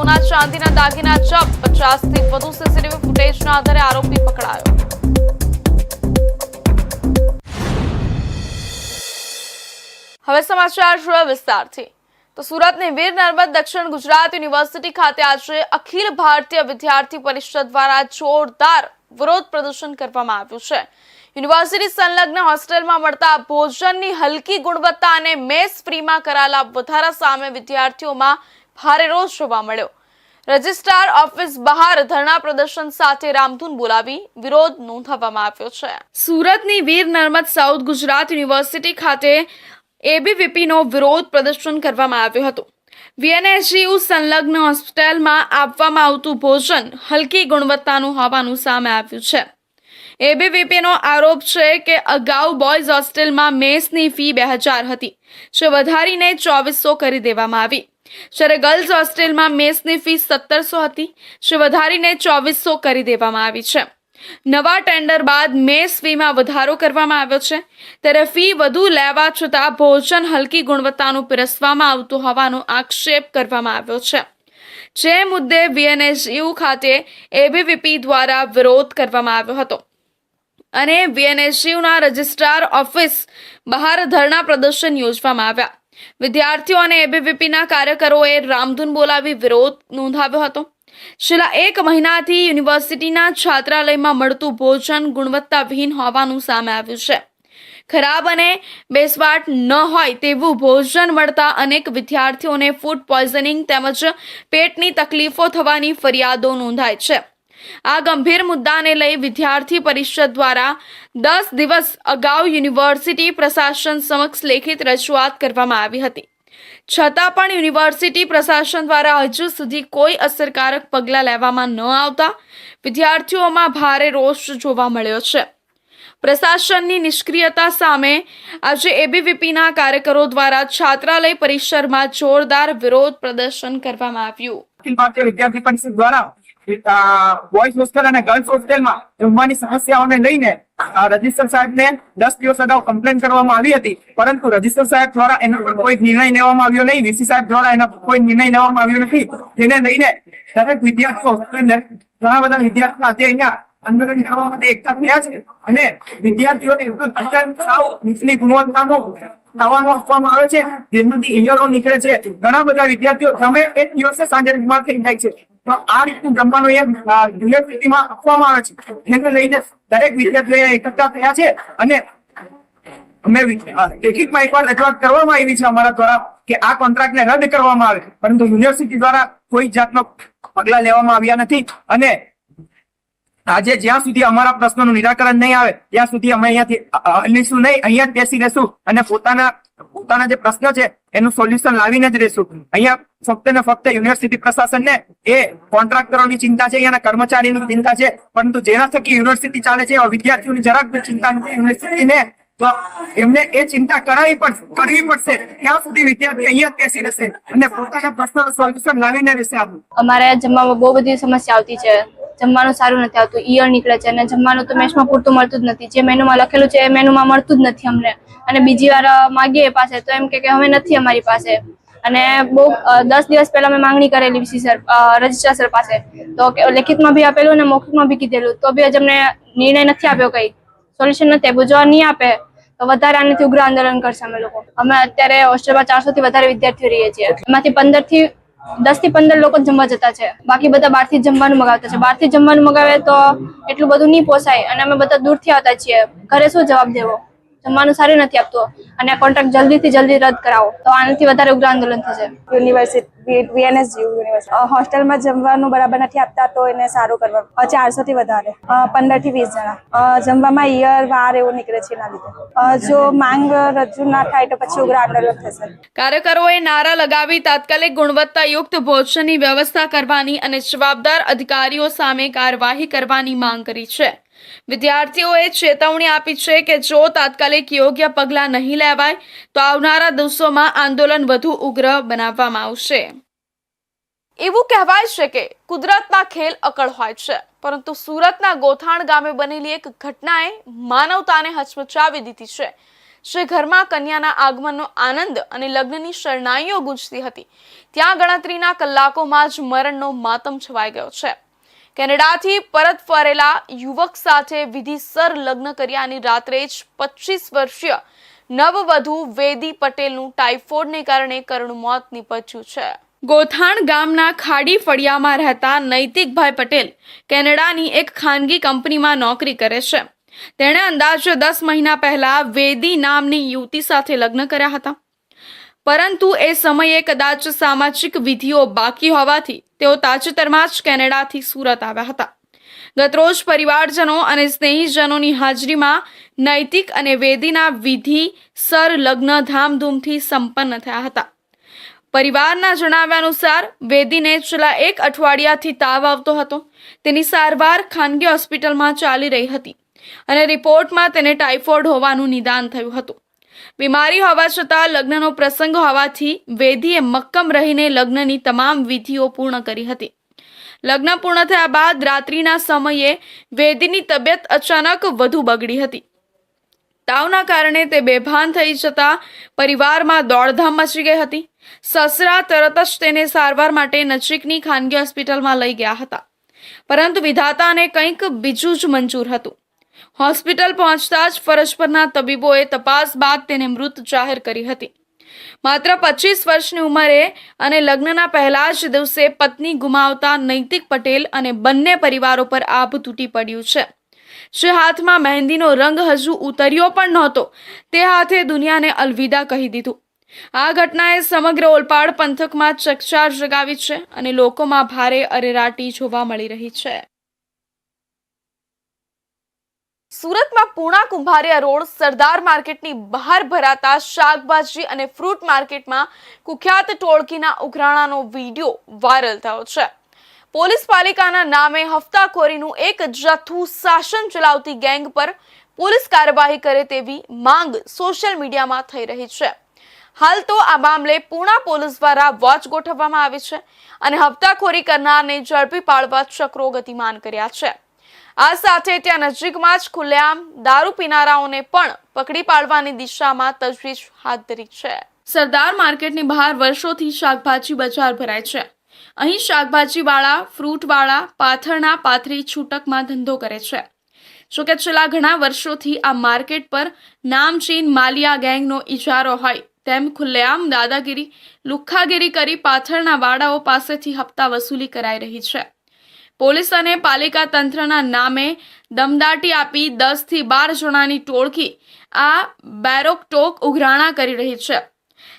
સોના, ચાંદીના દાગીના જપ્ત પચાસથી વધુ સીસીટીવી ફૂટેજના આધારે આરોપી પકડાયો. હવે સમાચાર જોઈએ વિસ્તારથી. તો સુરતની વીર નર્મદ દક્ષિણ ગુજરાત યુનિવર્સિટી ખાતે આજે અખિલ ભારતીય વિદ્યાર્થી પરિષદ દ્વારા જોરદાર વિરોધ પ્રદર્શન કરવામાં આવ્યું છે. યુનિવર્સિટી સંલગ્ન હોસ્ટેલમાં મળતા ભોજનની હલકી ગુણવત્તા અને મેસ ફ્રીમાં કરાયેલા વધારા સામે વિદ્યાર્થીઓમાં ભારે રોષ જોવા મળ્યો. રજિસ્ટ્રાર ઓફિસ બહાર ધરણા પ્રદર્શન સાથે રામધૂન બોલાવી વિરોધ નોંધાવવામાં આવ્યો છે. સુરતની વીર નર્મદ સાઉથ ગુજરાત યુનિવર્સિટી ખાતે એબીવીપીનો વિરોધ પ્રદર્શન કરવામાં આવ્યું હતું. વીએનએસયુ સંલગ્ન હોસ્પિટલમાં આપવામાં આવતું ભોજન હલકી ગુણવત્તાનું હોવાનું સામે આવ્યું છે. એબીવીપીનો આરોપ છે કે અગાઉ બોયઝ હોસ્ટેલમાં મેસની ફી બે હજાર હતી, જે વધારીને ચોવીસો કરી દેવામાં આવી. જ્યારે ગર્લ્સ હોસ્ટેલમાં મેસની ફી સત્તરસો હતી જે વધારીને ચોવીસો કરી દેવામાં આવી છે? નવા ટેન્ડર બાદ મેસ ફીમાં વધારો કરવામાં આવ્યો છે. ત્યારે ફી વધુ લેવા છતાં ભોજન હલકી ગુણવત્તાનું પીરસવામાં આવતું હોવાનો આક્ષેપ કરવામાં આવ્યો છે. જે મુદ્દે વીએનએસયુ ખાતે એબીવીપી દ્વારા વિરોધ કરવામાં આવ્યો હતો. અને વીએનએસયુના રજિસ્ટ્રાર ઓફિસ બહાર ધરણા પ્રદર્શન યોજવામાં આવ્યા. વિદ્યાર્થીઓ અને એબીવીપીના કાર્યકરોએ રામધૂન બોલાવી વિરોધ નોંધાવ્યો હતો. છેલ્લા એક મહિનાથી યુનિવર્સિટીના છાત્રાલયમાં મળતું ભોજન ગુણવત્તાવિહીન હોવાનું સામે આવ્યું છે. ખરાબ અને બેસવાટ ન હોય તેવું ભોજન મળતા અનેક વિદ્યાર્થીઓને ફૂડ પોઈઝનિંગ તેમજ પેટની તકલીફો થવાની ફરિયાદો નોંધાય છે. આ ગંભીર મુદ્દાને લઈ વિદ્યાર્થી પરિષદ દ્વારા દસ દિવસ અગાઉ યુનિવર્સિટી પ્રશાસન સમક્ષ લેખિત રજૂઆત કરવામાં આવી હતી. છતાં પણ યુનિવર્સિટી પ્રશાસન દ્વારા હજુ સુધી કોઈ અસરકારક પગલાં લેવામાં ન આવતા વિદ્યાર્થીઓમાં ભારે રોષ જોવા મળ્યો છે. પ્રશાસનની નિષ્ક્રિયતા સામે આજે એબીવીપીના કાર્યકરો દ્વારા છાત્રાલય પરિસરમાં જોરદાર વિરોધ પ્રદર્શન કરવામાં આવ્યું. ભારતીય વિદ્યાર્થી પરિષદ દ્વારા બોયઝ હોસ્ટેલ અને ગર્લ્સ હોસ્ટેલમાં જમવાની સમસ્યાઓને લઈને રજિસ્ટર સાહેબને દસ દિવસ અગાઉ કમ્પ્લેન કરવામાં આવી હતી. પરંતુ રજિસ્ટર સાહેબ દ્વારા એનો કોઈ નિર્ણય લેવામાં આવ્યો નહીં. વીસી સાહેબ દ્વારા એનો કોઈ નિર્ણય લેવામાં આવ્યો નથી. જેને લઈને દરેક વિદ્યાર્થીઓ ઘણા બધા વિદ્યાર્થીઓ આજે અહીંયા છે અને વિદ્યાર્થીઓને અત્યંત સાવ નીચલી આપવામાં આવે છે. જેમાંથી ઇયરો નીકળે છે. ઘણા બધા વિદ્યાર્થીઓ તમે એક દિવસે સાંજે છે. આ રીતનું બ્રહ્માનું એક યુનિવર્સિટીમાં આપવામાં આવે છે. જેને લઈને દરેક વિદ્યાર્થીઓ એકઠા થયા છે અને અમે લેખિતમાં એકવાર રજૂઆત કરવામાં આવી છે અમારા દ્વારા કે આ કોન્ટ્રાક્ટને રદ કરવામાં આવે. પરંતુ યુનિવર્સિટી દ્વારા કોઈ જાતનો પગલા લેવામાં આવ્યા નથી અને આજે જ્યાં સુધી અમારા પ્રશ્નોનું નિરાકરણ નહીં આવે, ત્યાં સુધી અમે અહીંયાથી હલીશું નહીં, અહીંયા જ બેસી રહેશું અને પોતાના પોતાના જે પ્રશ્ન છે, એનું સોલ્યુશન લાવીને જ રહેશું. અહીંયા ફક્ત ને ફક્ત યુનિવર્સિટી પ્રશાસનને એ કોન્ટ્રાક્ટરોની ચિંતા છે અહીંયાના કર્મચારીની ચિંતા છે, પરંતુ જેના થકી યુનિવર્સિટી ચાલે છે, એવા વિદ્યાર્થીઓની જરાક ચિંતા નથી. યુનિવર્સિટીને તો એમને એ ચિંતા કરાવી પડશે કરવી પડશે. ત્યાં સુધી વિદ્યાર્થી અહીંયા બેસી રહેશે અને પોતાના પ્રશ્નનું સોલ્યુશન લાવીને રહેશે આપણું અમારે જમવામાં બહુ બધી સમસ્યા આવતી છે. જમવાનું સારું નથી આવતું, ઈયળ નીકળે છે અને જમવાનું તો મેસમાં પૂરતું મળતું જ નથી. જે મેનુમાં લખેલું છે એ મેનુમાં મળતું જ નથી અમને. અને બીજી વાર માગીએ પાસે તો એમ કે હવે નથી અમારી પાસે. અને બહુ દસ દિવસ પહેલા મેં માંગણી કરેલી વીસી સર રજિસ્ટ્રાર સર પાસે. તો લેખિતમાં બી આપેલું અને મૌખિકમાં બી કીધેલું. તો બી હજ અમને નિર્ણય નથી આપ્યો કઈ. સોલ્યુશન નથી આપ્યું. જો નહીં આપે, તો વધારે આનાથી ઉગ્ર આંદોલન કરશે અમે લોકો. અમે અત્યારે હોસ્ટેલમાં ચારસો થી વધારે વિદ્યાર્થીઓ રહીએ છીએ. એમાંથી પંદરથી દસથી પંદર લોકો જમવા જતા છે. બાકી બધા બારથી જમવાનું મગાવતા છે. બહારથી જમવાનું મગાવે તો એટલું બધું નહીં પોસાય અને અમે બધા દૂરથી આવતા છીએ. ઘરે શું જવાબ દેવો? જમવાનું સારું નથી આપતું. અને કોન્ટ્રાક્ટ જલ્દીથી જલ્દી રદ કરાવો. તો આનાથી વધારે ઉગ્ર આંદોલન થશે. યુનિવર્સિટી વીએનએસજી યુનિવર્સિટી હોસ્ટેલમાં જમવાનું બરાબર નથી આપતા તો એને સારું કરવા. ચારસો થી વધારે. પંદરથી વીસ જણા. જમવામાં ઈયર વાર એવું નીકળે છે એના લીધે. જો માંગ રજૂ ના થાય તો પછી ઉગ્ર આંદોલન થશે. કાર્યકરોએ નારા લગાવી તાત્કાલિક ગુણવત્તાયુક્ત ભોજનની વ્યવસ્થા કરવાની અને જવાબદાર અધિકારીઓ સામે કાર્યવાહી કરવાની માંગ કરી છે. વિદ્યાર્થીઓએ ચેતવણી આપી છે કે જો તાત્કાલિક યોગ્ય પગલાં નહીં લેવાય, તો આવનારા દિવસોમાં આંદોલન વધુ ઉગ્ર બનાવવામાં આવશે. એવું કહેવાય છે કે કુદરતના ખેલ અકળ હોય છે, પરંતુ સુરતના ગોથાણ ગામે બનેલી એક ઘટનાએ માનવતાને હચમચાવી દીધી છે. જે ઘરમાં કન્યાના આગમનનો આનંદ અને લગ્નની શરણાઈઓ ગુંજતી હતી. ત્યાં ગણતરીના કલાકોમાં જ મરણનો માતમ છવાઈ ગયો છે. કેનેડાથી પરત ફરેલા યુવક સાથે વિધિસર લગ્ન કર્યાની રાત્રે જ પચીસ વર્ષીય નવવધુ વેદી પટેલનું ટાઇફોઇડને કારણે કરુણ મોત નીપજ્યું છે. ગોથાણ ગામના ખાડી ફળિયામાં રહેતા નૈતિકભાઈ પટેલ કેનેડાની એક ખાનગી કંપનીમાં નોકરી કરે છે. તેણે અંદાજે દસ મહિના પહેલા વેદી નામની યુવતી સાથે લગ્ન કર્યા હતા. પરંતુ એ સમયે કદાચ સામાજિક વિધિઓ બાકી હોવાથી તેઓ તાજેતરમાં જ કેનેડાથી સુરત આવ્યા હતા. ગતરોજ પરિવારજનો અને સ્નેહીજનોની હાજરીમાં નૈતિક અને વેદીના વિધિ સર લગ્ન ધામધૂમથી સંપન્ન થયા હતા. પરિવારના જણાવ્યા અનુસાર, વેદીને છેલ્લા એક અઠવાડિયાથી તાવ આવતો હતો. તેની સારવાર ખાનગી હોસ્પિટલમાં ચાલી રહી હતી અને રિપોર્ટમાં તેને ટાઇફોઇડ હોવાનું નિદાન થયું હતું. બીમારી હોવા છતાં લગ્નનો પ્રસંગ હોવાથી વેદીએ મક્કમ રહીને લગ્નની તમામ વિધિઓ પૂર્ણ કરી હતી. લગ્ન પૂર્ણ થયા બાદ રાત્રિના સમયે વેદીની તબિયત અચાનક વધુ બગડી હતી. તાવના કારણે તે બેભાન થઈ જતા પરિવારમાં દોડધામ મચી ગઈ હતી. સસરા તરત જ તેને સારવાર માટે નજીકની ખાનગી હોસ્પિટલમાં લઈ ગયા હતા. પરંતુ વિધાતાને કંઈક બીજું જ મંજૂર હતું. હોસ્પિટલ પહોંચતા જ ફરજ પરના તબીબોએ તપાસ બાદ તેને મૃત જાહેર કરી હતી. માત્ર પચીસ વર્ષની ઉંમરે અને લગ્નના પહેલા જ દિવસે પત્ની ગુમાવતા નૈતિક પટેલ અને બંને પરિવારો પર આભ તૂટી પડ્યું છે. જે હાથમાં મહેંદીનો રંગ હજુ ઉતર્યો પણ નહોતો, તે હાથે દુનિયાને અલવિદા કહી દીધું. આ ઘટનાએ સમગ્ર ઓલપાડ પંથકમાં ચકચાર જગાવી છે અને લોકોમાં ભારે અરેરાટી જોવા મળી રહી છે. સુરતમાં પૂણા કુંભારિયા રોડ સરદાર માર્કેટની બહાર ભરાતા શાકભાજી અને ફ્રૂટ માર્કેટમાં કુખ્યાત ટોળકીના ઉઘરાણાનો વીડિયો વાયરલ થયો છે. પોલીસ પાલિકાના નામે હફતાખોરીનું એક જથ્થું શાસન ચલાવતી ગેંગ પર પોલીસ કાર્યવાહી કરે તેવી માંગ સોશિયલ મીડિયામાં થઈ રહી છે. હાલ તો આ મામલે પૂણા પોલીસ દ્વારા વોચ ગોઠવવામાં આવી છે અને હપ્તાખોરી કરનારને ઝડપી પાડવા ચક્રો ગતિમાન કર્યા છે. આ સાથે ત્યાં નજીકમાં જ ખુલ્લેઆમ દારૂ પીનારાઓને પણ પકડી પાડવાની દિશામાં તજવીજ હાથ ધરી છે. સરદાર માર્કેટની બહાર વર્ષોથી શાકભાજી બજાર ભરાય છે. અહીં શાકભાજીવાળા, ફ્રૂટવાળા પાથરના પાથરી, છૂટકમાં ધંધો કરે છે. જોકે છેલ્લા ઘણા વર્ષોથી આ માર્કેટ પર નામચીન માલિયા ગેંગનો ઇજારો હોય તેમ ખુલ્લેઆમ દાદાગીરી, લુખ્ખાગીરી કરી પાથરના વાડાઓ પાસેથી હપ્તા વસૂલી કરાઈ રહી છે. પોલીસ અને પાલિકા તંત્રના નામે દમદાટી આપી દસથી બાર જણાની ટોળકી આ બેરોકટોક ઉઘરાણા કરી રહી છે.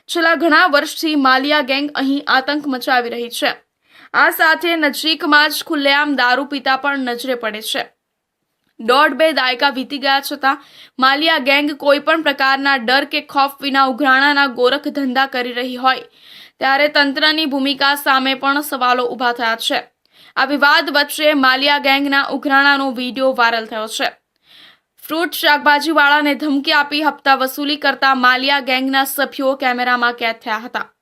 છેલ્લા ઘણા વર્ષથી માલિયા ગેંગ અહીં આતંક મચાવી રહી છે. આ સાથે નજીકમાં જ ખુલ્લેઆમ દારૂ પીતા પણ નજરે પડે છે. દોઢ બે દાયકા વીતી ગયા છતાં માલિયા ગેંગ કોઈ પણ પ્રકારના ડર કે ખોફ વિના ઉઘરાણાના ગોરખ ધંધા કરી રહી હોય, ત્યારે તંત્રની ભૂમિકા સામે પણ સવાલો ઊભા થયા છે. આ વિવાદ વચ્ચે માલિયા ગેંગના ઉઘરાણાનો વીડિયો વાયરલ થયો છે. ફ્રૂટ શાકભાજીવાળાને ધમકી આપી હપ્તા વસૂલી કરતા માલિયા ગેંગના સભ્યો કેમેરામાં કેદ થયા હતા.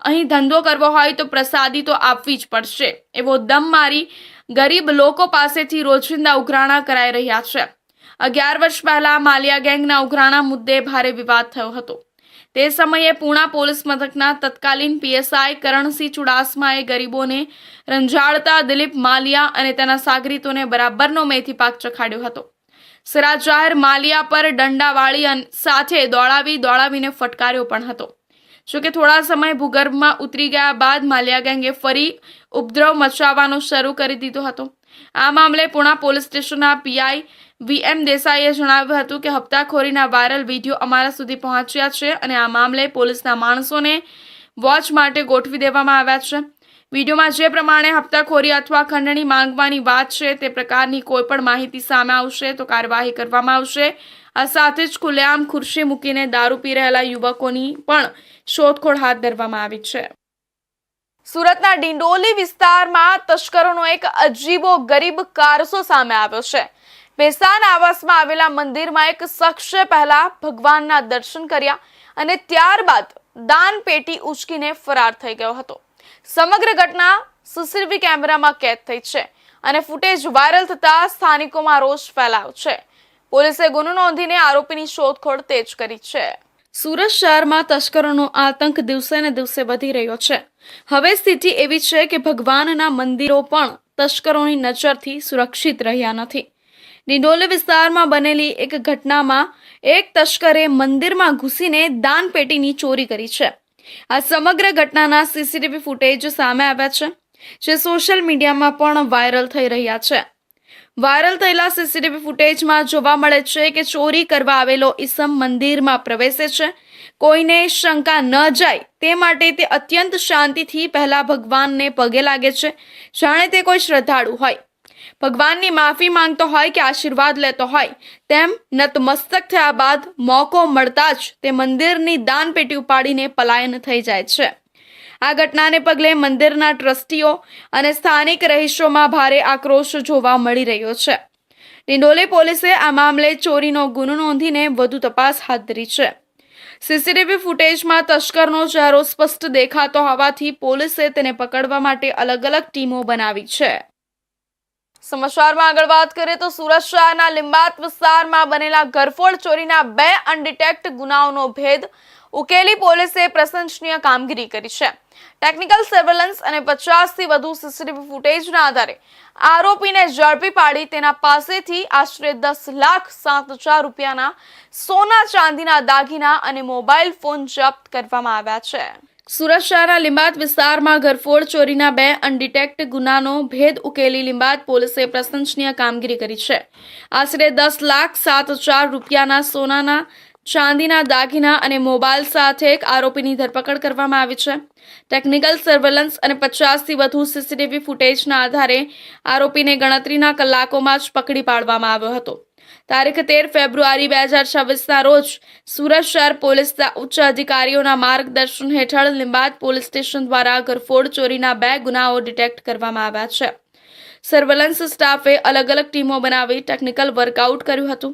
અહીં ધંધો કરવો હોય તો પ્રસાદી તો આપવી જ પડશે. એવો દમ મારી ગરીબ લોકો પાસેથી રોજિંદા ઉઘરાણા કરાઈ રહ્યા છે. અગિયાર વર્ષ પહેલા માલિયા ગેંગના ઉઘરાણા મુદ્દે ભારે વિવાદ થયો હતો. તે સમયે પૂણા પોલીસ મથકના તત્કાલીન પીએસઆઈ કરણસિંહ ચુડાસમાએ ગરીબોને રંજાડતા દિલીપ માલિયા અને તેના સાગરીતોને બરાબરનો મેથી પાક ચખાડ્યો હતો. સિરાજ જાહેર માલિયા પર દંડાવાળી સાથે દોડાવી દોડાવીને ફટકાર્યો પણ હતો. જોકે થોડા સમય ભૂગર્ભમાં ઉતરી ગયા બાદ માલિયા ગેંગે ફરી ઉપદ્રવ મચાવવાનો શરૂ કરી દીધો હતો. આ મામલે પુણા પોલીસ સ્ટેશનના પીઆઈ વીએમ દેસાઈએ જણાવ્યું હતું કે હપ્તાખોરીના વાયરલ વીડિયો અમારા સુધી પહોંચ્યા છે અને આ મામલે પોલીસના માણસોને વોચ માટે ગોઠવી દેવામાં આવ્યા છે. વિડીયોમાં જે પ્રમાણે હપ્તાખોરી અથવા ખંડણી માંગવાની વાત છે તે પ્રકારની કોઈ પણ માહિતી સામે આવશે તો કાર્યવાહી કરવામાં આવશે. આ સાથે જ ખુલ્લેઆમ ખુરશી મૂકીને દારૂ પી રહેલા યુવકોની પણ શોધખોળ હાથ ધરવામાં આવી છે. સુરતના ડિંડોલી વિસ્તારમાં તસ્કરોનો એક અજીબો ગરીબ કારસો સામે આવ્યો છે. બેસાન આવાસમાં આવેલા મંદિરમાં એક શખ્સે પહેલા ભગવાનના દર્શન કર્યા અને ત્યારબાદ દાન પેટી ઉચકીને ફરાર થઈ ગયો હતો. સમગ્ર ઘટના સીસીટીવી કેમેરામાં કેદ થઈ છે અને ફૂટેજ વાયરલ થતા સ્થાનિકોમાં રોષ ફેલાયો છે. પોલીસે ગુનો નોંધીને આરોપીની શોધખોળ તેજ કરી છે. સુરત શહેરમાં તસ્કરોનો આતંક દિવસે ને દિવસે વધી રહ્યો છે. હવે સ્થિતિ એવી છે કે ભગવાનના મંદિરો પણ તસ્કરોની નજરથી સુરક્ષિત રહ્યા નથી. ડિંડોલી વિસ્તારમાં બનેલી એક ઘટનામાં એક તસ્કરે મંદિરમાં ઘૂસીને દાનપેટીની ચોરી કરી છે. આ સમગ્ર ઘટનાના સીસીટીવી ફૂટેજ સામે આવ્યા છે, જે સોશિયલ મીડિયામાં પણ વાયરલ થઈ રહ્યા છે. વાયરલ થયેલા સીસીટીવી ફૂટેજમાં જોવા મળે છે કે ચોરી કરવા આવેલો ઈસમ મંદિરમાં પ્રવેશે છે. કોઈને શંકા ન જાય તે માટે તે અત્યંત શાંતિથી પહેલા ભગવાનને પગે લાગે છે. જાણે તે કોઈ શ્રદ્ધાળુ હોય. ભગવાનની માફી માંગતો હોય કે આશીર્વાદ લેતો હોય, તેમ નતમસ્તક થયા બાદ મોકો મળતા જ તે મંદિરની દાનપેટી ઉપાડીને પલાયન થઈ જાય છે. આ ઘટનાને પગલે મંદિરના ટ્રસ્ટીઓ અને સ્થાનિક રહીશોમાં ભારે આક્રોશ જોવા મળી રહ્યો છે. ડિંડોલી પોલીસે આ મામલે ચોરીનો ગુનો નોંધીને વધુ તપાસ હાથ ધરી છે. સીસીટીવી ફૂટેજમાં તસ્કરનો ચહેરો સ્પષ્ટ દેખાતો હોવાથી પોલીસે તેને પકડવા માટે અલગ અલગ ટીમો બનાવી છે. સમાચારમાં આગળ વાત કરીએ તો સુરત શહેરના લિંબાત વિસ્તારમાં બનેલા ઘરફોડ ચોરીના બે અનડિટેક્ટ ગુનાઓનો ભેદ ઉકેલી પોલીસે પ્રશંસનીય કામગીરી કરી છે. ટેકનિકલ સર્વેલન્સ અને પચાસથી વધુ સીસીટીવી ફૂટેજના આધારે આરોપીને ઝડપી પાડી તેના પાસેથી આશરે દસ લાખ સાત હજાર રૂપિયાના સોના ચાંદીના દાગીના અને મોબાઈલ ફોન જપ્ત કરવામાં આવ્યા છે. સુરત શહેરના લિંબાત વિસ્તારમાં ઘરફોડ ચોરીના બે અનડિટેક્ટ ગુનાનો ભેદ ઉકેલી લિંબાત પોલીસે પ્રશંસનીય કામગીરી કરી છે. આશરે દસ લાખ સાત હજાર રૂપિયાના સોનાના, ચાંદીના દાગીના અને મોબાઈલ સાથે એક આરોપીની ધરપકડ કરવામાં આવી છે. ટેકનિકલ સર્વેલન્સ અને પચાસથી વધુ સીસીટીવી ફૂટેજના આધારે આરોપીને ગણતરીના કલાકોમાં જ પકડી પાડવામાં આવ્યો હતો. તારીખ તેર ફેબ્રુઆરી બે હજાર છવ્વીસના રોજ સુરત શહેર પોલીસના ઉચ્ચ અધિકારીઓના માર્ગદર્શન હેઠળ લીંબાદ પોલીસ સ્ટેશન દ્વારા ઘરફોડ ચોરીના બે ગુનાઓ ડિટેક્ટ કરવામાં આવ્યા છે. સર્વેલન્સ સ્ટાફે અલગ અલગ ટીમો બનાવી ટેકનિકલ વર્કઆઉટ કર્યું હતું.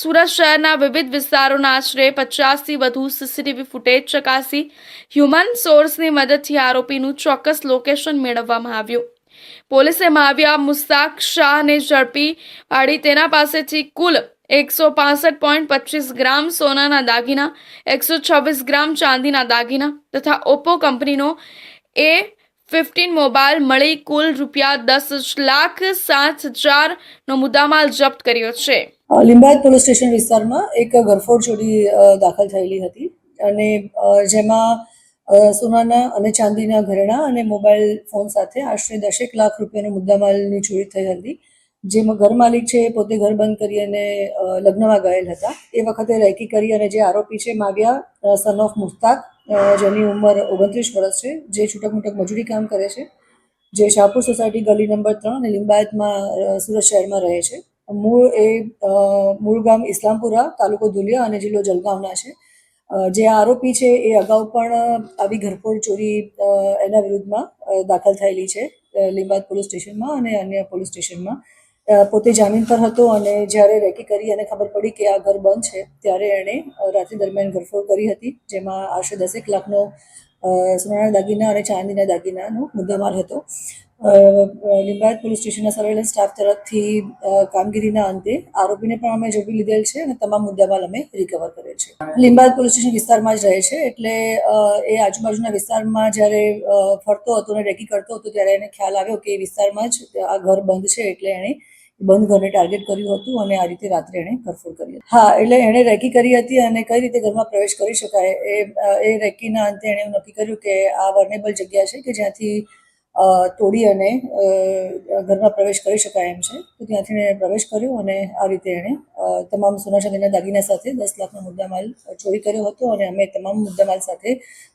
સુરત શહેરના વિવિધ વિસ્તારોના આશરે પચાસથી વધુ સીસીટીવી ફૂટેજ ચકાસી હ્યુમન સોર્સની મદદથી આરોપીનું ચોક્કસ લોકેશન મેળવવામાં આવ્યું. પોલીસે માવ્યા મુસ્તાક શાહને ઝડપી પાડી. તેના પાસેથી કુલ એકસો પાસઠ પોઈન્ટ પચીસ ગ્રામ સોનાના દાગીના, એકસો છવ્વીસ ગ્રામ ચાંદીના દાગીના તથા ઓપ્પો કંપનીનો એ ફિફ્ટીન મોબાઈલ મળી કુલ રૂપિયા દસ લાખ સાત હજારનો મુદ્દામાલ જપ્ત કર્યો છે. લિંબાયત પોલીસ સ્ટેશન વિસ્તારમાં એક ગરફોડ ચોરી દાખલ થયેલી હતી અને જેમાં સોનાના અને ચાંદીના ઘરેણાં અને મોબાઈલ ફોન સાથે આશરે દસેક લાખ રૂપિયાનો મુદ્દામાલની ચોરી થઈ હતી. જેમાં ઘર માલિક છે એ પોતે ઘર બંધ કરી અને લગ્નમાં ગયેલ હતા. એ વખતે રેકી કરી અને જે આરોપી છે માગ્યા સન ઓફ મુસ્તાક જેની ઉંમર ઓગણત્રીસ વર્ષ છે, જે છૂટક મૂટક મજૂરી કામ કરે છે, જે શાહપુર સોસાયટી ગલી નંબર ત્રણ અને લિંબાયતમાં સુરત શહેરમાં રહે છે. મૂળ એ મૂળ ગામ ઇસ્લામપુરા, તાલુકો દુલિયા અને જિલ્લો જલગાંવના છે. જે આરોપી છે એ અગાઉ પણ આવી ઘરફોડ ચોરી એના વિરુદ્ધમાં દાખલ થયેલી છે લીંબાદ પોલીસ સ્ટેશનમાં અને અન્ય પોલીસ સ્ટેશનમાં. પોતે જામીન પર હતો અને જ્યારે રેકી કરી અને ખબર પડી કે આ ઘર બંધ છે, ત્યારે એણે રાત્રિ દરમિયાન ઘરફોડ કરી હતી, જેમાં આશરે દસેક લાખનો સોનાના દાગીના અને ચાંદીના દાગીનાનો મુદ્દામાલ હતો. લિંબાયત પોલીસ સ્ટેશનના સર્વેલન્સ સ્ટાફ તરફથી કામગીરીના અંતે આરોપીને પણ અમે ઝડપી લીધેલ છે અને તમામ મુદ્દામાલ અમે રિકવર કરે છે. લિંબાયત પોલીસ સ્ટેશન વિસ્તારમાં જ રહે છે એટલે એ આજુબાજુના વિસ્તારમાં જ્યારે ફરતો હતો અને રેકી કરતો હતો ત્યારે એને ખ્યાલ આવ્યો કે એ વિસ્તારમાં જ આ ઘર બંધ છે એટલે એણે બંધ ઘરને ટાર્ગેટ કર્યું હતું અને આ રીતે રાત્રે એણે ઘરફોડ કરી હતી. હા, એટલે એણે રેકી કરી હતી અને કઈ રીતે ઘરમાં પ્રવેશ કરી શકાય એ એ રેકીના અંતે એણે નક્કી કર્યું કે આ વર્નેબલ જગ્યા છે કે જ્યાંથી તોડી અને ઘરમાં પ્રવેશ કરી શકાય એમ છે. તો ત્યાંથી એણે પ્રવેશ કર્યો અને આ રીતે એણે તમામ સોના ચાંદીના દાગીના સાથે દસ લાખનો મુદ્દામાલ ચોરી કર્યો હતો અને અમે તમામ મુદ્દામાલ સાથે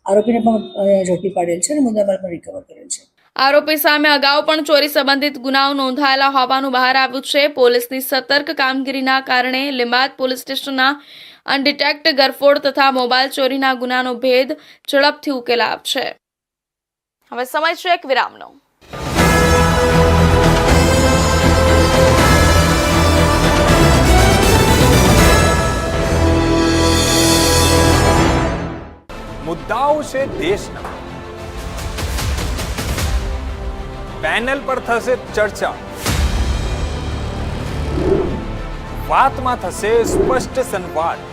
આરોપીને પણ ઝડપી પાડેલ છે અને મુદ્દામાલ પણ રિકવર કરેલ છે. આરોપી સામે અગાઉ પણ ચોરી સંબંધિત ગુનાઓ નોંધાયેલા હોવાનું બહાર આવ્યું છે. પોલીસની સતર્ક કામગીરીના કારણે લીંબાદ પોલીસ સ્ટેશનના અનડિટેક્ટ ગરફોડ તથા મોબાઈલ ચોરીના ગુનાનો ભેદ ઝડપથી ઉકેલાવ છે. હવે સમય છે એક વિરામનો. મુદ્દાઓ છે દેશના. પેનલ પર થશે ચર્ચા. વાતમાં થશે સ્પષ્ટ સંવાદ.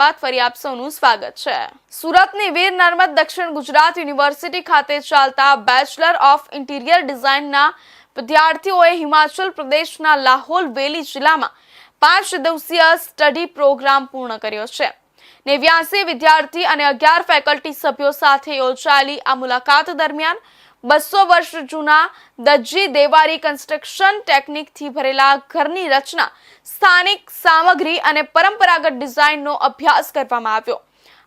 બાદ ફરી આપ સૌનું સ્વાગત છે. સુરતની વીર નર્મદ દક્ષિણ ગુજરાત યુનિવર્સિટી ખાતે ચાલતા બેચલર ઓફ ઇન્ટિરિયર ડિઝાઇનના વિદ્યાર્થીઓએ હિમાચલ પ્રદેશના લાહોલ વેલી જિલ્લામાં પાંચ દિવસીય સ્ટડી પ્રોગ્રામ પૂર્ણ કર્યો છે. નેવ્યાસી વિદ્યાર્થી અને અગિયાર ફેકલ્ટી સભ્યો સાથે યોજાયેલી આ મુલાકાત દરમિયાન બસો વર્ષ જૂના દજ્જી દેવારી કન્સ્ટ્રક્શન ટેકનિકથી ભરેલા ઘરની રચના સ્થાનિક સામગ્રી અને પરંપરાગત ડિઝાઇનનો અભ્યાસ કરવામાં આવ્યો.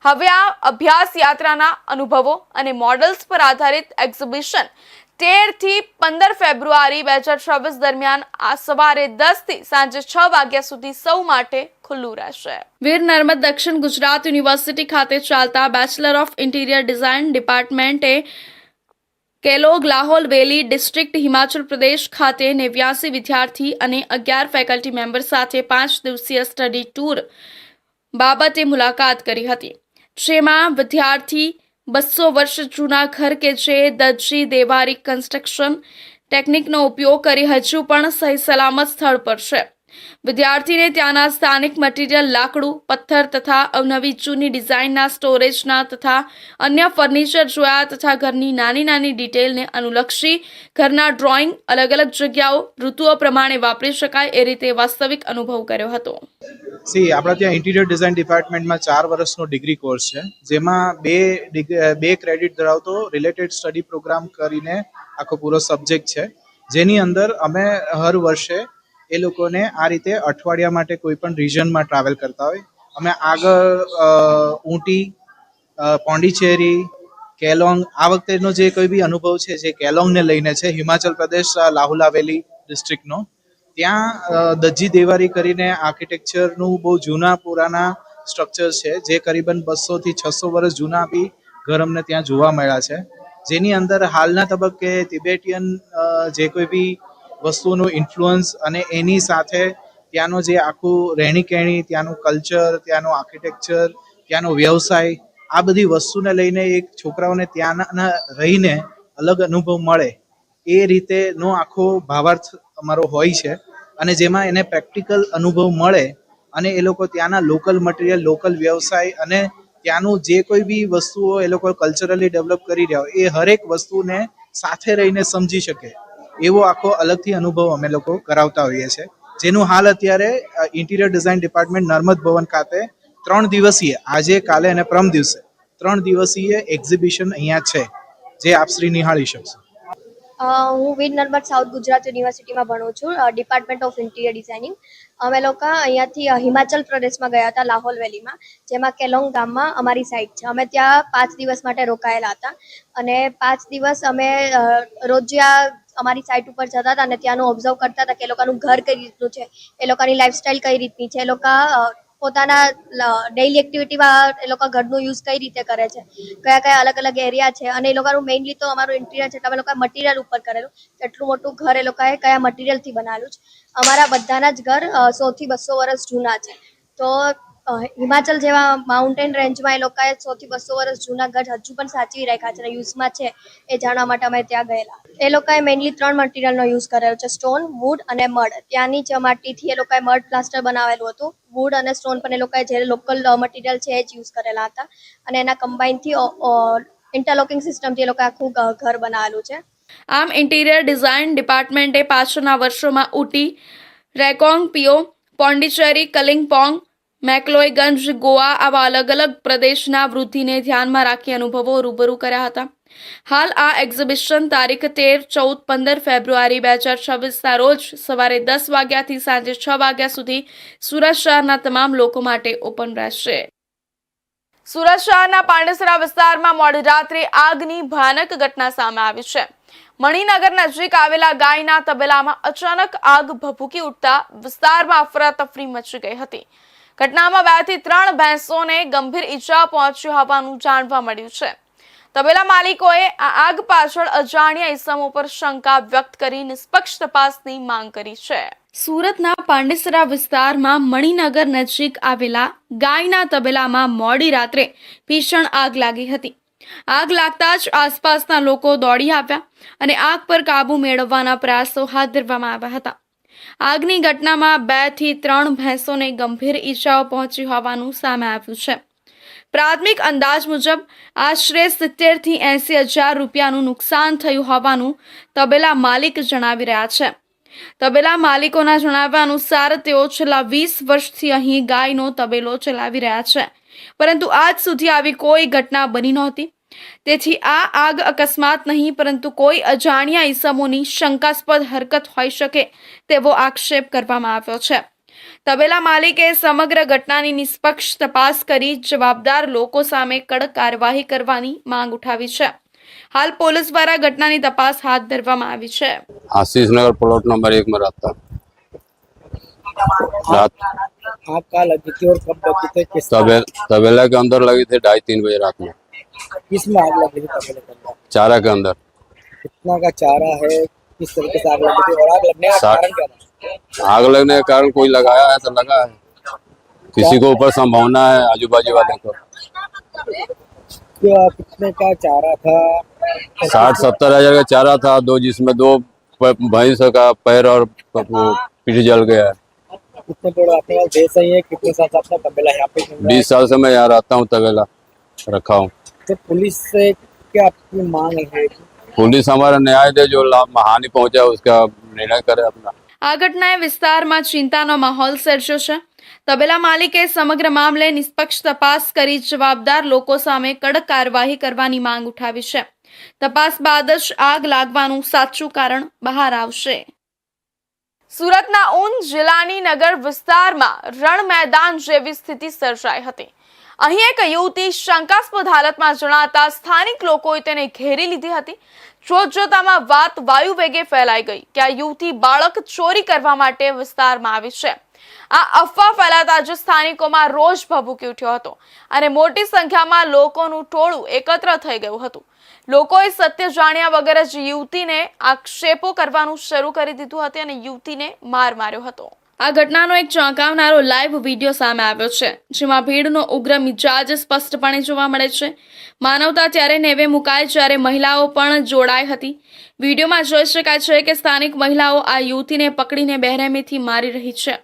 હવે આ અભ્યાસ યાત્રાના અનુભવો અને મોડલ્સ પર આધારિત એક્ઝિબિશન તેરથી પંદર ફેબ્રુઆરી બે હજાર છવ્વીસ દરમિયાન આ સવારે દસથી સાંજે છ વાગ્યા સુધી સૌ માટે ખુલ્લું રહેશે. વીર નર્મદ દક્ષિણ ગુજરાત યુનિવર્સિટી ખાતે ચાલતા બેચલર ઓફ ઇન્ટિરિયર ડિઝાઇન ડિપાર્ટમેન્ટે કેલોગ લાહોલ વેલી, ડિસ્ટ્રિક્ટ, હિમાચલ પ્રદેશ ખાતે નેવ્યાસી વિદ્યાર્થી અને અગિયાર ફેકલ્ટી મેમ્બર સાથે પાંચ દિવસીય સ્ટડી ટૂર બાબતે મુલાકાત કરી હતી. જેમાં વિદ્યાર્થી બસો વર્ષ જૂના ઘર કે જે દરજી દેવારી કન્સ્ટ્રક્શન ટેકનિકનો ઉપયોગ કરી હજુ પણ સહી સલામત સ્થળ પર છે. વિદ્યાર્થીને ત્યાંના સ્થાનિક મટીરીયલ લાકડું, પથ્થર તથા અવનવી જૂની ડિઝાઇનના સ્ટોરેજના તથા અન્ય ફર્નિચર જોયા તથા ઘરની નાની નાની ડિટેલને અનુલક્ષી ઘરના ડ્રોઈંગ અલગ અલગ જગ્યાઓ ઋતુઓ પ્રમાણે વાપરી શકાય એ રીતે વાસ્તવિક અનુભવ કર્યો હતો. સી આપણા ત્યાં ઇન્ટિરિયર ડિઝાઇન ડિપાર્ટમેન્ટમાં ચાર વર્ષનો ડિગ્રી કોર્સ છે, જેમાં બે બે ક્રેડિટ ધરાવતો રિલેટેડ સ્ટડી પ્રોગ્રામ કરીને આખો પૂરો સબ્જેક્ટ છે. જેની અંદર અમે હર વર્ષે એ લોકોને આ રીતે અઠવાડિયા માટે કોઈ પણ રિજનમાં ટ્રાવેલ કરતા હોય. અમે આગળ ઊંટી પોંડિચેરી, કેલોંગ, આ વખતેનો જે કોઈ બી અનુભવ છે, જે કેલોંગને લઈને છે, હિમાચલ પ્રદેશ લાહુલ આવેલી ડિસ્ટ્રિક્ટનો ત્યાં દજ્જી દેવારી કરીને આર્કિટેક્ચરનું બહુ જૂના પુરાના સ્ટ્રક્ચર છે, જે કરીબન બસો થી છસો વર્ષ જૂના બી ઘર અમને ત્યાં જોવા મળ્યા છે. જેની અંદર હાલના તબક્કે તિબેટિયન જે કોઈ બી વસ્તુનું ઇન્ફ્લુઅન્સ અને એની સાથે ત્યાંનો જે આખું રહેણી કહેણી ત્યાંનું કલ્ચર ત્યાંનું આર્કિટેક્ચર ત્યાંનો વ્યવસાય, આ બધી વસ્તુને લઈને એક છોકરાઓને ત્યાંના રહીને અલગ અનુભવ મળે, એ રીતેનો આખો ભાવાર્થ અમારો હોય છે. અને જેમાં એને પ્રેક્ટિકલ અનુભવ મળે અને એ લોકો ત્યાંના લોકલ મટીરિયલ લોકલ વ્યવસાય અને ત્યાંનું જે કોઈ બી વસ્તુઓ એ લોકો કલ્ચરલી ડેવલપ કરી રહ્યા હોય, એ હરેક વસ્તુને સાથે રહીને સમજી શકે. એવો આખો અલગથી અનુભવ અમે લોકો કરાવતા હોઈએ છીએ. જેનું હાલ અત્યારે interior design department Narmad Bhavan ખાતે ત્રણ દિવસીય આજે કાલે અને પ્રમ દિવસે ત્રણ દિવસીય એક્ઝિબિશન અહીંયા છે જે આપ શ્રી નિહાળી શકશો. હું વીર નર્મદ સાઉથ ગુજરાત યુનિવર્સિટીમાં ભણું છું ડિપાર્ટમેન્ટ ઓફ ઇન્ટિરિયર ડિઝાઇનિંગ અમે લોકો અહીંયાથી હિમાચલ પ્રદેશમાં ગયા હતા લાહોલ વેલીમાં જેમાં કેલોંગ ગામમાં અમારી સાઇટ છે. અમે ત્યાં પાંચ દિવસ માટે રોકાયેલા હતા. અને પાંચ દિવસ અમે અ, રોજ જ્યાં અમારી સાઇટ ઉપર જતા હતા અને ત્યાંનું ઓબ્ઝર્વ કરતા હતા કે એ લોકોનું ઘર કઈ રીતનું છે, એ લોકોની લાઈફસ્ટાઈલ કઈ રીતની છે, એ લોકો પોતાના ડેઇલી એક્ટિવિટીમાં એ લોકો ઘરનું યુઝ કઈ રીતે કરે છે, કયા કયા અલગ અલગ એરિયા છે અને એ લોકોનું મેઇનલી તો અમારું ઇન્ટિરિયર છે તમે લોકો મટીરિયલ ઉપર કરેલું એટલું મોટું ઘર એ લોકોએ કયા મટીરિયલથી બનાવેલું છે. અમારા બધાના જ ઘર સોથી બસો વર્ષ જૂના છે. તો હિમાચલ જેવા માઉન્ટેન રેન્જમાં એ લોકોએ સો થી બસો વર્ષ જૂના ગઢ હજુ પણ સાચવી રાખ્યા છે અને યુઝમાં છે એ જાણવા માટે અમે ત્યાં ગયેલા. એ લોકોએ મેઇનલી ત્રણ મટીરિયલનો યુઝ કરેલો છે સ્ટોન વુડ અને મડ ત્યાંની જ માટીથી એ લોકોએ મડ પ્લાસ્ટર બનાવેલું હતું. વુડ અને સ્ટોન પણ એ લોકોએ જે લોકલ મટીરિયલ છે એ જ યુઝ કરેલા હતા. અને એના કમ્બાઇનથી ઇન્ટરલોકિંગ સિસ્ટમથી એ લોકોએ આખું ઘર બનાવેલું છે. આમ ઇન્ટિરિયર ડિઝાઇન ડિપાર્ટમેન્ટે પાછળના વર્ષોમાં ઉટી, રેકોંગ, પિયો પોન્ડિચેરી કલિંગપોંગ મેકલોયગંજ ગોવા આવા અલગ અલગ પ્રદેશના વૃદ્ધિને ધ્યાનમાં રાખી અનુભવો રૂબરૂ કર્યા હતા. હાલ આ એક્ઝિબિશન તારીખ તેર, ચૌદ, પંદર ફેબ્રુઆરી બે હજાર છવ્વીસના રોજ સવારે દસ વાગ્યાથી સાંજે છ વાગ્યા સુધી સુરત શહેરના તમામ લોકો માટે ઓપન રહેશે. સુરત શહેરના પાંડેસરા વિસ્તારમાં મોડી રાત્રે આગની ભયાનક ઘટના સામે આવી છે. મણિનગર નજીક આવેલા ગાયના તબેલામાં અચાનક આગ ભભૂકી ઉઠતા વિસ્તારમાં અફરાતફરી મચી ગઈ હતી. ઘટનામાં બેથી ત્રણ ભેંસોને ગંભીર ઈજા પહોંચી હોવાનું જાણવા મળ્યું છે. તબેલા માલિકોએ આ આગ પાછળ અજાણ્યા ઇસમો પર શંકા વ્યક્ત કરી નિષ્પક્ષ તપાસની માંગ કરી છે. સુરતના પાંડેસરા વિસ્તારમાં મણિનગર નજીક આવેલા ગાયના તબેલામાં મોડી રાત્રે ભીષણ આગ લાગી હતી. આગ લાગતા જ આસપાસના લોકો દોડી આવ્યા અને આગ પર કાબુ મેળવવાના પ્રયાસો હાથ ધરવામાં આવ્યા હતા. આગની ઘટનામાં બેથી ત્રણ ભેંસોને ગંભીર ઈજાઓ પહોંચી હોવાનું સામે આવ્યું છે. પ્રાથમિક અંદાજ મુજબ, આશરે સિત્તેરથી એસી હજાર રૂપિયાનું નુકસાન થયું હોવાનું તબેલા માલિક જણાવી રહ્યા છે. તબેલા માલિકોના જણાવ્યા અનુસાર, તેઓ છેલ્લા વીસ વર્ષથી અહીં ગાયનો તબેલો ચલાવી રહ્યા છે. પરંતુ આજ સુધી આવી કોઈ ઘટના બની નહોતી. તેથી આ આગ અકસ્માત નહીં પરંતુ કોઈ અજાણ્યા ઈસમોની શંકાસ્પદ હરકત હોઈ શકે તેવો આક્ષેપ કરવામાં આવ્યો છે તબેલા માલિકે સમગ્ર ઘટનાની નિષ્પક્ષ તપાસ કરી જવાબદાર લોકો સામે કડક કાર્યવાહી કરવાની માંગ ઉઠાવી છે હાલ પોલીસ દ્વારા ઘટનાની તપાસ હાથ ધરવામાં આવી છે आशीष नगर प्लॉट नंबर एक में रहता रात आग कहाँ लगी थी और कब लगी थी किस तबे, तबेला के अंदर लगी थी ढाई तीन बजे रात में किसमें आग लगी थी तबेले के अंदर चारा के अंदर। कितना का चारा है किस तरीके से आग लगी थी और आग लगने का कारण क्या था? आग लगने के कारण कोई लगाया है तो लगा है। किसी को ऊपर संभावना है आजू बाजू वाले को। कितने का चारा था? साठ सत्तर हज़ार का चारा था दो जिसमें दो भैंस का पैर और पीठ जल गया है। कितने बड़े आपके पास भैंस कितने साल से अपना तबेला यहाँ पे चल रहा? बीस साल से मैं यहाँ रहता हूँ तबेला रखा हूँ। तो पुलिस से क्या आपकी मांग है पुलिस हमारा न्याय दे जो लाभ हानि पहुंचा उसका निर्णय करे अपना આ ઘટનાએ વિસ્તારમાં ચિંતાનો માહોલ સર્જ્યો છે તબેલા માલિકે સમગ્ર મામલે નિષ્પક્ષ તપાસ કરી જવાબદાર લોકો સામે કડક કાર્યવાહી કરવાની માંગ ઉઠાવી છે તપાસ બાદ જ આગ લાગવાનું સાચું કારણ બહાર આવશે સુરતના ઊન જિલ્લાની નગર વિસ્તારમાં રણ મેદાન જેવી સ્થિતિ સર્જાઈ હતી અહીં એક યુવતી શંકાસ્પદ હાલતમાં જણાતા સ્થાનિક લોકોએ તેને ઘેરી લીધી હતી. જોતજોતામાં વાત વાયુ વેગે ફેલાઈ ગઈ કે આ યુવતી બાળક ચોરી કરવા માટે વિસ્તારમાં આવી છે. આ અફવા ફેલાતા જ સ્થાનિકોમાં રોષ ભભૂકી ઉઠ્યો હતો અને મોટી સંખ્યામાં લોકોનું ટોળું એકત્ર થઈ ગયું હતું. લોકોએ સત્ય જાણ્યા વગર જ યુવતીને આક્ષેપો કરવાનું શરૂ કરી દીધું હતું અને યુવતીને માર માર્યો હતો. આ ઘટનાનો એક ચોંકાવનારો લાઈવ વીડિયો સામે આવ્યો છે, જેમાં ભીડનો ઉગ્ર મિજાજ સ્પષ્ટપણે જોવા મળે છે. માનવતા ત્યારે નેવે મુકાય જ્યારે મહિલાઓ પણ જોડાઈ હતી. વિડીયોમાં જોઈ શકાય છે કે સ્થાનિક મહિલાઓ આ યુવતીને પકડીને બહેરેમીથી મારી રહી છે.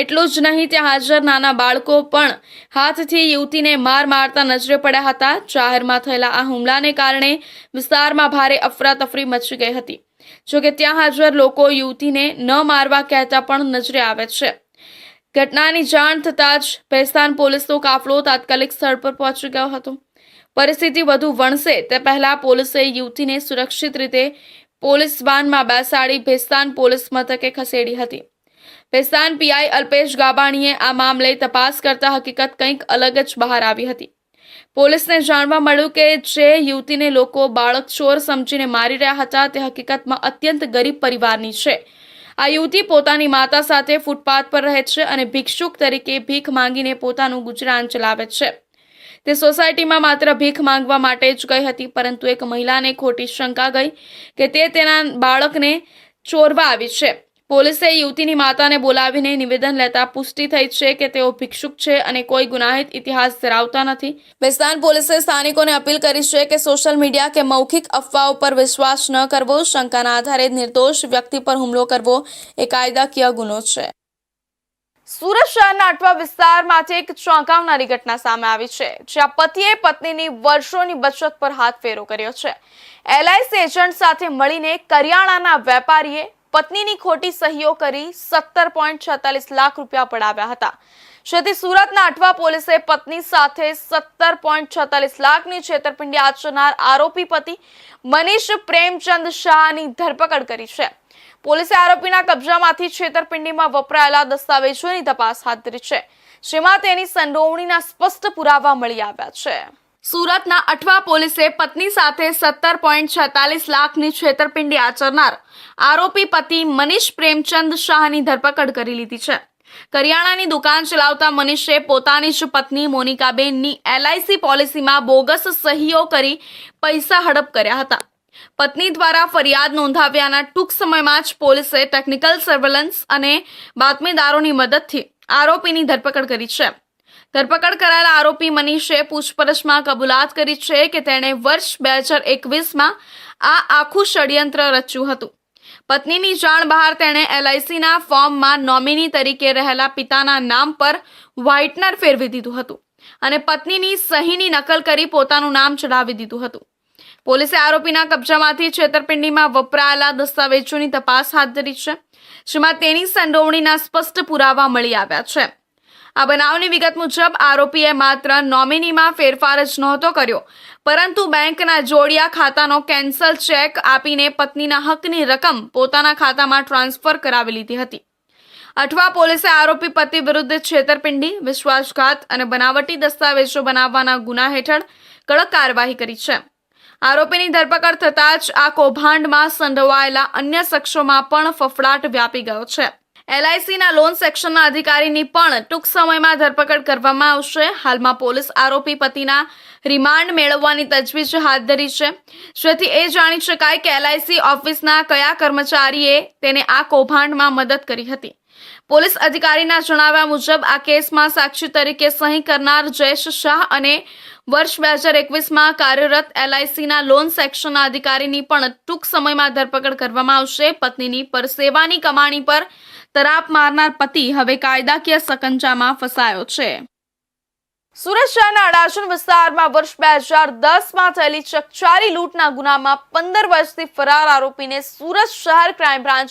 એટલું જ નહીં, ત્યાં હાજર નાના બાળકો પણ હાથથી યુવતીને માર મારતા નજરે પડ્યા હતા. જાહેરમાં થયેલા આ હુમલાને કારણે વિસ્તારમાં ભારે અફરાતફરી મચી ગઈ હતી. જોકે ત્યાં હાજર લોકો યુવતીને ન મારવા કહેતા પણ નજરે આવે છે. ઘટનાની જાણ થતાં જ ભેસ્તાન પોલીસનો કાફલો તાત્કાલિક સ્થળ પર પહોંચી ગયો હતો. પરિસ્થિતિ વધુ વણસે તે પહેલાં પોલીસે યુવતીને સુરક્ષિત રીતે પોલીસ વાનમાં બેસાડી ભેસ્તાન પોલીસ મથકે ખસેડી હતી. ભેસ્તાન પીઆઈ અલ્પેશ ગાબાણીએ આ મામલે તપાસ કરતા હકીકત કંઈક અલગ જ બહાર આવી હતી. પોલીસને જાણવા મળ્યું કે જે યુવતીને લોકો બાળક ચોર સમજીને મારી રહ્યા હતા, તે હકીકતમાં અત્યંત ગરીબ પરિવારની છે. આ યુવતી પોતાની માતા સાથે ફૂટપાથ પર રહે છે અને ભિક્ષુક તરીકે ભીખ માંગીને પોતાનું ગુજરાન ચલાવે છે. તે સોસાયટીમાં માત્ર ભીખ માંગવા માટે જ ગઈ હતી, પરંતુ એક મહિલાને ખોટી શંકા ગઈ કે તે તેના બાળકને ચોરવા આવી છે. પોલીસે યુવતીની માતાને બોલાવીને નિવેદન લેતા પુષ્ટિ થઈ છે કે તેઓ ભિક્ષુક છે અને કોઈ ગુનાહિત ઇતિહાસ ધરાવતા નથી. બેસ્તાન પોલીસે સ્થાનિકોને અપીલ કરી છે કે સોશિયલ મીડિયા કે મૌખિક અફવાઓ પર વિશ્વાસ ન કરવો શંકાના આધારે નિર્દોષ વ્યક્તિ પર હુમલો કરવો એ કાયદાકીય ગુનો છે. સુરત શહેરના અટવા વિસ્તારમાંથી એક ચોંકાવનારી ઘટના સામે આવી છે જ્યાં પતિએ પત્નીની વર્ષોની બચત પર હાથ ફેરો કર્યો છે. એલઆઈસી એજન્ટ સાથે મળીને કરિયાણાના વેપારીએ પત્નીની ખોટી સહીઓ કરી સત્તર પોઈન્ટ છેતાલીસ લાખ રૂપિયા પડાવ્યા હતા. જેથી સુરતના અઠવા પોલીસે પત્ની સાથે સત્તર પોઈન્ટ છેતાલીસ લાખની છેતરપિંડી આચરનાર આરોપી પતિ મનીષ પ્રેમચંદ શાહની ધરપકડ કરી છે. પોલીસે આરોપીના કબજામાંથી છેતરપિંડીમાં વપરાયેલા દસ્તાવેજોની તપાસ હાથ ધરી છે. જેમાં તેની સંડોવણીના સ્પષ્ટ પુરાવા મળી આવ્યા છે. સુરતના અઠવા પોલીસે પત્ની સાથે સત્તર પોઈન્ટ છેતાલીસ લાખની છેતરપિંડી આચરનાર આરોપી પતિ મનીષ પ્રેમચંદ શાહની ધરપકડ કરી લીધી છે. કરિયાણાની દુકાન ચલાવતા મનીષે પોતાની જ પત્ની મોનિકાબેનની એલઆઈસી પોલિસીમાં બોગસ સહીઓ કરી પૈસા હડપ કર્યા હતા. પત્ની દ્વારા ફરિયાદ નોંધાવ્યાના ટૂંક સમયમાં જ પોલીસે ટેકનિકલ સર્વેલન્સ અને બાતમીદારોની મદદથી આરોપીની ધરપકડ કરી છે. ધરપકડ કરાયેલા આરોપી મનીષે પૂછપરછમાં કબૂલાત કરી છે કે તેણે વર્ષ બે હજાર એકવીસમાં આ આખું ષડયંત્ર રચ્યું હતું. પત્નીની જાણ બહાર તેણે એલઆઈસીના ફોર્મમાં નોમિની તરીકે રહેલા પિતાના નામ પર વ્હાઇટનર ફેરવી દીધું હતું અને પત્નીની સહીની નકલ કરી પોતાનું નામ ચડાવી દીધું હતું. પોલીસે આરોપીના કબજામાંથી છેતરપિંડીમાં વપરાયેલા દસ્તાવેજોની તપાસ હાથ ધરી છે, જેમાં તેની સંડોવણીના સ્પષ્ટ પુરાવા મળી આવ્યા છે. આ બનાવની વિગત મુજબ આરોપીએ માત્ર નોમિનીમાં ફેરફાર જ નહોતો કર્યો, પરંતુ બેંકના જોડિયા ખાતાનો કેન્સલ ચેક આપીને પત્નીના હકની રકમ પોતાના ખાતામાં ટ્રાન્સફર કરાવી લીધી હતી. અઠવા પોલીસે આરોપી પતિ વિરુદ્ધ છેતરપિંડી, વિશ્વાસઘાત અને બનાવટી દસ્તાવેજો બનાવવાના ગુના હેઠળ કડક કાર્યવાહી કરી છે. આરોપીની ધરપકડ થતાં જ આ કૌભાંડમાં સંડોવાયેલા અન્ય શખ્સોમાં પણ ફફડાટ વ્યાપી ગયો છે. એલઆઈસીના લોન સેક્શનના અધિકારીની પણ ટૂંક સમયમાં ધરપકડ કરવામાં આવશે. હાલમાં પોલીસ આરોપી પતિના રિમાન્ડ મેળવવાની તજવીજ હાથ ધરી છે. જેથી એ જાણી શકાય કે એલઆઈસી ઓફિસના કયા કર્મચારીએ તેને આ કૌભાંડમાં મદદ કરી હતી. પોલીસ અધિકારીના જણાવ્યા મુજબ, આ કેસમાં સાક્ષી તરીકે સહી કરનાર જયેશ શાહ અને વર્ષ બે હજાર એકવીસમાં કાર્યરત એલઆઈસીના લોન સેક્શનના અધિકારીની પણ ટૂંક સમયમાં ધરપકડ કરવામાં આવશે. પત્નીની પરસેવાની કમાણી પર તરાપ મારનાર પતિ હવે કાયદાકીય સકંજામાં ફસાયો છે. સુરત શહેરના અડાજણ વિસ્તારમાં વર્ષ બે હજાર દસમાં થયેલી ચકચારી લૂંટના ગુનામાં પંદર વર્ષથી ફરાર આરોપીને સુરત શહેર ક્રાઇમ બ્રાન્ચ